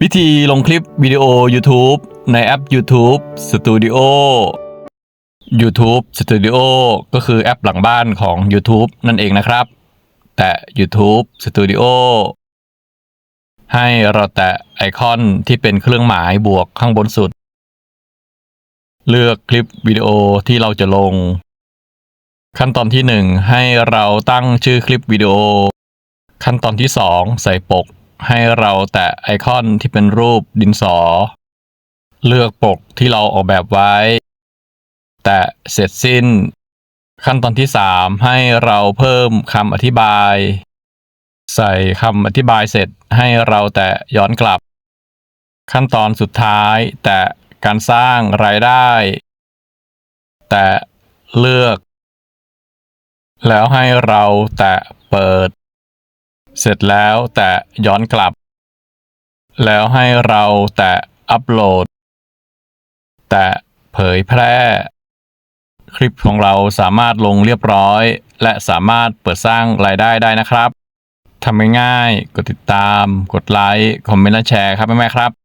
วิธีลงคลิปวิดีโอ YouTube ในแอป YouTube Studio YouTube Studio ก็คือแอปหลังบ้านของ YouTube นั่นเองนะครับ แต่ YouTube Studio ให้เราแตะไอคอนที่เป็นเครื่องหมายบวกข้างบนสุด เลือกคลิปวิดีโอที่เราจะลง ขั้นตอนที่ 1 ให้เราตั้งชื่อคลิปวิดีโอ ขั้นตอนที่ 2 ใส่ปก ให้เราแตะไอคอนที่เป็นรูปดินสอ เลือกปกที่เราออกแบบไว้ แตะเสร็จสิ้น ขั้นตอนที่ 3 ให้เราเพิ่มคำอธิบาย ใส่คำอธิบายเสร็จให้เราแตะย้อนกลับ ขั้นตอนสุดท้าย แตะการสร้างรายได้ แตะเลือก แล้วให้เราแตะเปิด เสร็จแล้วแตะย้อนกลับ แล้วให้เราแตะอัปโหลด แตะเผยแพร่ คลิปของเราสามารถลงเรียบร้อย และสามารถเปิดสร้างรายได้ได้นะครับทำง่ายๆกดติดตาม กดไลค์ คอมเมนต์และแชร์ครับแม่ๆครับ